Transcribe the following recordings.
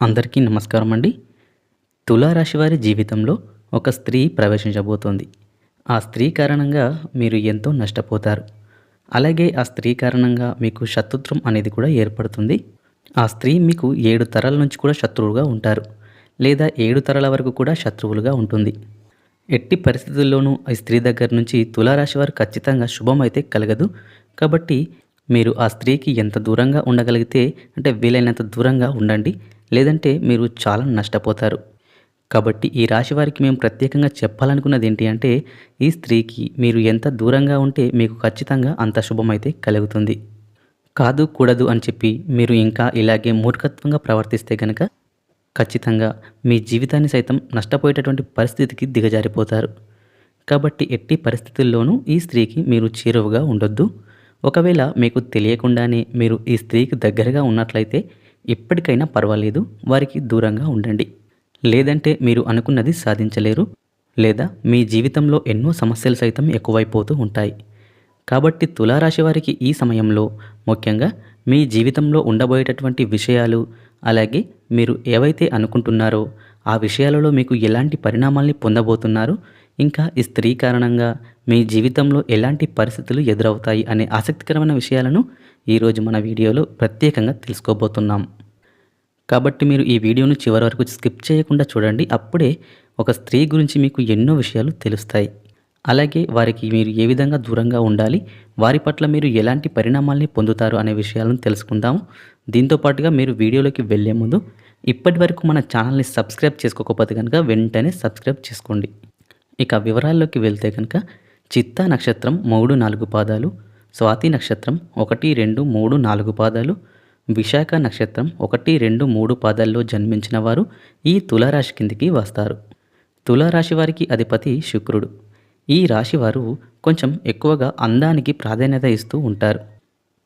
అందరికీ నమస్కారం అండి. తులారాశి వారి జీవితంలో ఒక స్త్రీ ప్రవేశించబోతోంది. ఆ స్త్రీ కారణంగా మీరు ఎంతో నష్టపోతారు. అలాగే ఆ స్త్రీ కారణంగా మీకు శత్రుత్వం అనేది కూడా ఏర్పడుతుంది. ఆ స్త్రీ మీకు ఏడు తరాల నుంచి కూడా శత్రువుగా ఉంటారు. లేదా ఏడు తరాల వరకు కూడా శత్రువులుగా ఉంటుంది. ఎట్టి పరిస్థితుల్లోనూ ఈ స్త్రీ దగ్గర నుంచి తులారాశి వారు ఖచ్చితంగా శుభం అయితే కలగదు. కాబట్టి మీరు ఆ స్త్రీకి ఎంత దూరంగా ఉండగలిగితే అంటే వీలైనంత దూరంగా ఉండండి. లేదంటే మీరు చాలా నష్టపోతారు. కాబట్టి ఈ రాశి వారికి మేము ప్రత్యేకంగా చెప్పాలనుకున్నది ఏంటి అంటే ఈ స్త్రీకి మీరు ఎంత దూరంగా ఉంటే మీకు ఖచ్చితంగా అంత శుభమైతే కలుగుతుంది. కాదు కూడదు అని చెప్పి మీరు ఇంకా ఇలాగే మూర్ఖత్వంగా ప్రవర్తిస్తే కనుక ఖచ్చితంగా మీ జీవితాన్ని సైతం నష్టపోయేటటువంటి పరిస్థితికి దిగజారిపోతారు. కాబట్టి ఎట్టి పరిస్థితుల్లోనూ ఈ స్త్రీకి మీరు చేరువగా ఉండొద్దు. ఒకవేళ మీకు తెలియకుండానే మీరు ఈ స్త్రీకి దగ్గరగా ఉన్నట్లయితే ఎప్పటికైనా పర్వాలేదు వారికి దూరంగా ఉండండి. లేదంటే మీరు అనుకున్నది సాధించలేరు లేదా మీ జీవితంలో ఎన్నో సమస్యలు సైతం ఎక్కువైపోతూ ఉంటాయి. కాబట్టి తులారాశి వారికి ఈ సమయంలో ముఖ్యంగా మీ జీవితంలో ఉండబోయేటటువంటి విషయాలు అలాగే మీరు ఏవైతే అనుకుంటున్నారో ఆ విషయాలలో మీకు ఎలాంటి పరిణామాల్ని పొందబోతున్నారు ఇంకా ఈ స్త్రీ కారణంగా మీ జీవితంలో ఎలాంటి పరిస్థితులు ఎదురవుతాయి అనే ఆసక్తికరమైన విషయాలను ఈరోజు మన వీడియోలో ప్రత్యేకంగా తెలుసుకోబోతున్నాం. కాబట్టి మీరు ఈ వీడియోను చివరి వరకు స్కిప్ చేయకుండా చూడండి. అప్పుడే ఒక స్త్రీ గురించి మీకు ఎన్నో విషయాలు తెలుస్తాయి. అలాగే వారికి మీరు ఏ విధంగా దూరంగా ఉండాలి వారి పట్ల మీరు ఎలాంటి పరిణామాల్ని పొందుతారు అనే విషయాలను తెలుసుకుందాము దీంతో పాటుగా మీరు వీడియోలోకి వెళ్ళే ముందు ఇప్పటి వరకు మన ఛానల్ని సబ్స్క్రైబ్ చేసుకోకపోతే కనుక వెంటనే సబ్స్క్రైబ్ చేసుకోండి. ఇక వివరాల్లోకి వెళ్తే కనుక చిత్తా నక్షత్రం మూడు నాలుగు పాదాలు స్వాతి నక్షత్రం ఒకటి రెండు మూడు నాలుగు పాదాలు విశాఖ నక్షత్రం ఒకటి రెండు మూడు పాదాల్లో జన్మించిన వారు ఈ తులారాశి కిందికి వస్తారు. తులారాశి వారికి అధిపతి శుక్రుడు. ఈ రాశివారు కొంచెం ఎక్కువగా అందానికి ప్రాధాన్యత ఇస్తూ ఉంటారు.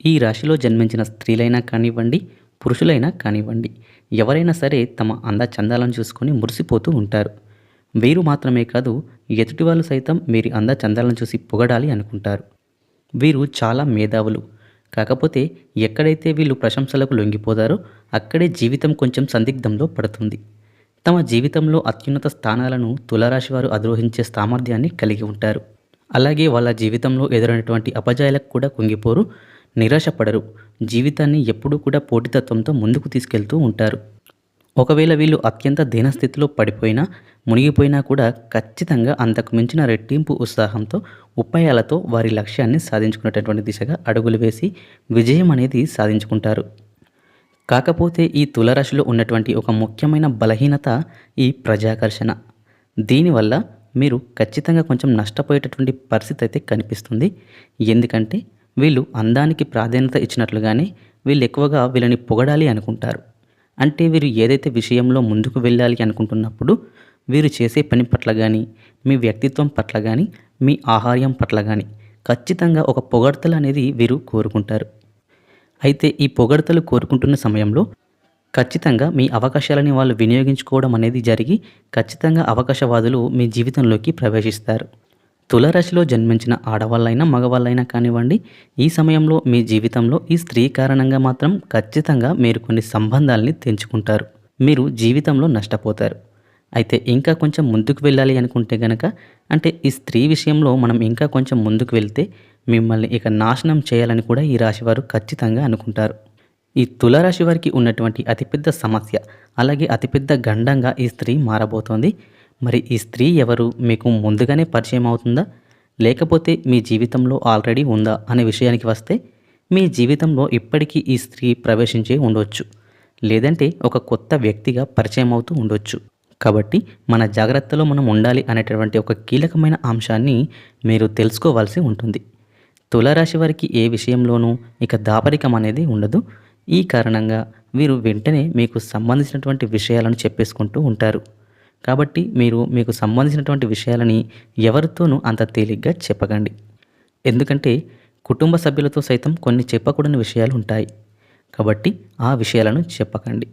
ఈ రాశిలో జన్మించిన స్త్రీలైనా కానివ్వండి పురుషులైనా కానివ్వండి ఎవరైనా సరే తమ అందచందాలను చూసుకొని మురిసిపోతూ ఉంటారు. వీరు మాత్రమే కాదు ఎదుటి వాళ్ళు సైతం వీరి అంద చందాలను చూసి పొగడాలి అనుకుంటారు. వీరు చాలా మేధావులు. కాకపోతే ఎక్కడైతే వీళ్ళు ప్రశంసలకు లొంగిపోతారో అక్కడే జీవితం కొంచెం సందిగ్ధంలో పడుతుంది. తమ జీవితంలో అత్యున్నత స్థానాలను తులారాశి వారు అధిరోహించే సామర్థ్యాన్ని కలిగి ఉంటారు. అలాగే వాళ్ళ జీవితంలో ఎదురైనటువంటి అపజయాలకు కూడా కుంగిపోరు నిరాశపడరు. జీవితాన్ని ఎప్పుడూ కూడా పోటీతత్వంతో ముందుకు తీసుకెళ్తూ ఉంటారు. ఒకవేళ వీళ్ళు అత్యంత దీనస్థితిలో పడిపోయినా మునిగిపోయినా కూడా ఖచ్చితంగా అంతకు మించిన రెట్టింపు ఉత్సాహంతో ఉపాయాలతో వారి లక్ష్యాన్ని సాధించుకునేటటువంటి దిశగా అడుగులు వేసి విజయం అనేది సాధించుకుంటారు. కాకపోతే ఈ తులరాశిలో ఉన్నటువంటి ఒక ముఖ్యమైన బలహీనత ఈ ప్రజాకర్షణ. దీనివల్ల మీరు ఖచ్చితంగా కొంచెం నష్టపోయేటటువంటి పరిస్థితి అయితే కనిపిస్తుంది. ఎందుకంటే వీళ్ళు అందానికి ప్రాధాన్యత ఇచ్చినట్లుగానే వీళ్ళు ఎక్కువగా వీళ్ళని పొగడాలి అనుకుంటారు. అంటే వీరు ఏదైతే విషయంలో ముందుకు వెళ్ళాలి అనుకుంటున్నప్పుడు వీరు చేసే పని పట్ల కానీ మీ వ్యక్తిత్వం పట్ల కానీ మీ ఆహార్యం పట్ల కానీ ఖచ్చితంగా ఒక పొగడ్తలు అనేది వీరు కోరుకుంటారు. అయితే ఈ పొగడ్తలు కోరుకుంటున్న సమయంలో ఖచ్చితంగా మీ అవకాశాలని వాళ్ళు వినియోగించుకోవడం అనేది జరిగి ఖచ్చితంగా అవకాశవాదులు మీ జీవితంలోకి ప్రవేశిస్తారు. తులరాశిలో జన్మించిన ఆడవాళ్ళైనా మగవాళ్ళైనా కానివ్వండి ఈ సమయంలో మీ జీవితంలో ఈ స్త్రీ కారణంగా మాత్రం ఖచ్చితంగా మీరు కొన్ని సంబంధాలని తెంచుకుంటారు. మీరు జీవితంలో నష్టపోతారు. అయితే ఇంకా కొంచెం ముందుకు వెళ్ళాలి అనుకుంటే గనక అంటే ఈ స్త్రీ విషయంలో మనం ఇంకా కొంచెం ముందుకు వెళ్తే మిమ్మల్ని ఇక నాశనం చేయాలని కూడా ఈ రాశివారు ఖచ్చితంగా అనుకుంటారు. ఈ తులరాశి వారికి ఉన్నటువంటి అతిపెద్ద సమస్య అలాగే అతిపెద్ద గండంగా ఈ స్త్రీ మారబోతోంది. మరి ఈ స్త్రీ ఎవరు? మీకు ముందుగానే పరిచయం అవుతుందా? లేకపోతే మీ జీవితంలో ఆల్రెడీ ఉందా అనే విషయానికి వస్తే మీ జీవితంలో ఇప్పటికీ ఈ స్త్రీ ప్రవేశించే ఉండొచ్చు. లేదంటే ఒక కొత్త వ్యక్తిగా పరిచయం అవుతూ ఉండొచ్చు. కాబట్టి మన జాగ్రత్తలో మనం ఉండాలి అనేటటువంటి ఒక కీలకమైన అంశాన్ని మీరు తెలుసుకోవాల్సి ఉంటుంది. తులారాశి వారికి ఏ విషయంలోనూ ఇక దాపరికం అనేది ఉండదు. ఈ కారణంగా వీరు వెంటనే మీకు సంబంధించినటువంటి విషయాలను చెప్పేసుకుంటూ ఉంటారు. కాబట్టి మీరు మీకు సంబంధించినటువంటి విషయాలని ఎవరితోనూ అంత తేలిగ్గా చెప్పకండి. ఎందుకంటే కుటుంబ సభ్యులతో సైతం కొన్ని చెప్పకూడని విషయాలు ఉంటాయి. కాబట్టి ఆ విషయాలను చెప్పకండి.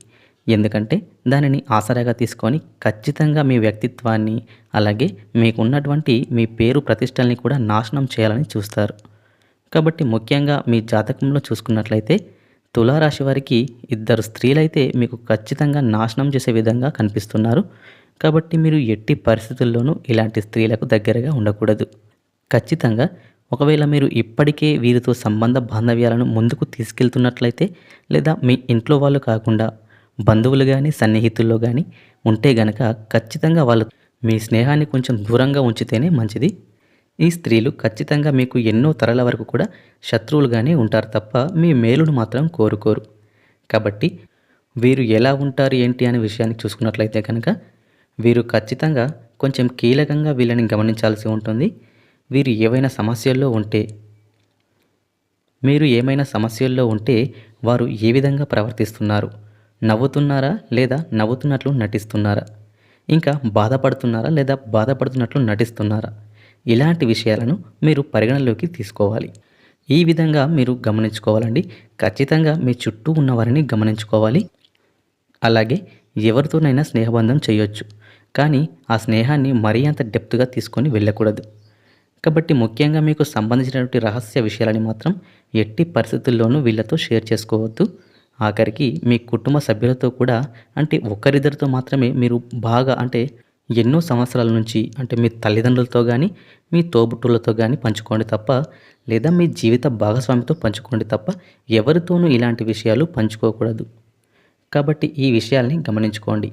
ఎందుకంటే దానిని ఆసరాగా తీసుకొని ఖచ్చితంగా మీ వ్యక్తిత్వాన్ని అలాగే మీకున్నటువంటి మీ పేరు ప్రతిష్టల్ని కూడా నాశనం చేయాలని చూస్తారు. కాబట్టి ముఖ్యంగా మీ జాతకంలో చూసుకున్నట్లయితే తులారాశి వారికి ఇద్దరు స్త్రీలైతే మీకు ఖచ్చితంగా నాశనం చేసే విధంగా కనిపిస్తున్నారు. కాబట్టి మీరు ఎట్టి పరిస్థితుల్లోనూ ఇలాంటి స్త్రీలకు దగ్గరగా ఉండకూడదు. ఖచ్చితంగా ఒకవేళ మీరు ఇప్పటికే వీరితో సంబంధ బాంధవ్యాలను ముందుకు తీసుకెళ్తున్నట్లయితే లేదా మీ ఇంట్లో వాళ్ళు కాకుండా బంధువులు కానీ సన్నిహితుల్లో కానీ ఉంటే గనక ఖచ్చితంగా వాళ్ళు మీ స్నేహాన్ని కొంచెం దూరంగా ఉంచితేనే మంచిది. ఈ స్త్రీలు ఖచ్చితంగా మీకు ఎన్నో తరాల వరకు కూడా శత్రువులుగానే ఉంటారు తప్ప మీ మేలును మాత్రం కోరుకోరు. కాబట్టి వీరు ఎలా ఉంటారు ఏంటి అనే విషయాన్ని చూసుకున్నట్లయితే కనుక వీరు ఖచ్చితంగా కొంచెం కీలకంగా వీళ్ళని గమనించాల్సి ఉంటుంది. వీరు ఏవైనా సమస్యల్లో ఉంటే మీరు ఏమైనా సమస్యల్లో ఉంటే వారు ఏ విధంగా ప్రవర్తిస్తున్నారు? నవ్వుతున్నారా లేదా నవ్వుతున్నట్లు నటిస్తున్నారా? ఇంకా బాధపడుతున్నారా లేదా బాధపడుతున్నట్లు నటిస్తున్నారా? ఇలాంటి విషయాలను మీరు పరిగణలోకి తీసుకోవాలి. ఈ విధంగా మీరు గమనించుకోవాలండి. ఖచ్చితంగా మీ చుట్టూ ఉన్నవారిని గమనించుకోవాలి. అలాగే ఎవరితోనైనా స్నేహబంధం చేయొచ్చు. కానీ ఆ స్నేహాన్ని మరీ అంత డెప్త్గా తీసుకొని వెళ్ళకూడదు. కాబట్టి ముఖ్యంగా మీకు సంబంధించినటువంటి రహస్య విషయాలని మాత్రం ఎట్టి పరిస్థితుల్లోనూ వీళ్ళతో షేర్ చేసుకోవద్దు. ఆఖరికి మీ కుటుంబ సభ్యులతో కూడా అంటే ఒకరిద్దరితో మాత్రమే మీరు బాగా అంటే ఎన్నో సంవత్సరాల నుంచి అంటే మీ తల్లిదండ్రులతో కానీ మీ తోబుట్టులతో కానీ పంచుకోండి తప్ప లేదా మీ జీవిత భాగస్వామితో పంచుకోండి తప్ప ఎవరితోనూ ఇలాంటి విషయాలు పంచుకోకూడదు. కాబట్టి ఈ విషయాల్ని గమనించుకోండి.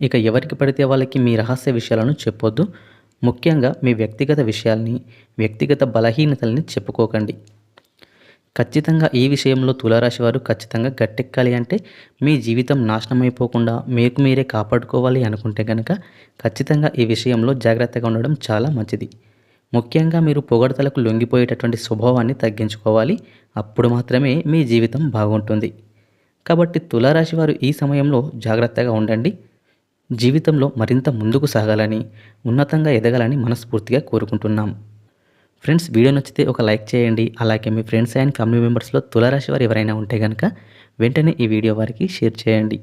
ఇక ఎవరికి పడితే వాళ్ళకి మీ రహస్య విషయాలను చెప్పొద్దు. ముఖ్యంగా మీ వ్యక్తిగత విషయాల్ని వ్యక్తిగత బలహీనతల్ని చెప్పుకోకండి. ఖచ్చితంగా ఈ విషయంలో తులారాశి వారు ఖచ్చితంగా గట్టెక్కాలి అంటే మీ జీవితం నాశనం అయిపోకుండా మీకు మీరే కాపాడుకోవాలి అనుకుంటే కనుక ఖచ్చితంగా ఈ విషయంలో జాగ్రత్తగా ఉండడం చాలా మంచిది. ముఖ్యంగా మీరు పొగడతలకు లొంగిపోయేటటువంటి స్వభావాన్ని తగ్గించుకోవాలి. అప్పుడు మాత్రమే మీ జీవితం బాగుంటుంది. కాబట్టి తులారాశి వారు ఈ సమయంలో జాగ్రత్తగా ఉండండి. జీవితంలో మరింత ముందుకు సాగాలని ఉన్నతంగా ఎదగాలని మనస్ఫూర్తిగా కోరుకుంటున్నాం. ఫ్రెండ్స్ వీడియో నచ్చితే ఒక లైక్ చేయండి. అలాగే మీ ఫ్రెండ్స్ అండ్ ఫ్యామిలీ మెంబర్స్లో తులారాశి వారు ఎవరైనా ఉంటే కనుక వెంటనే ఈ వీడియో వారికి షేర్ చేయండి.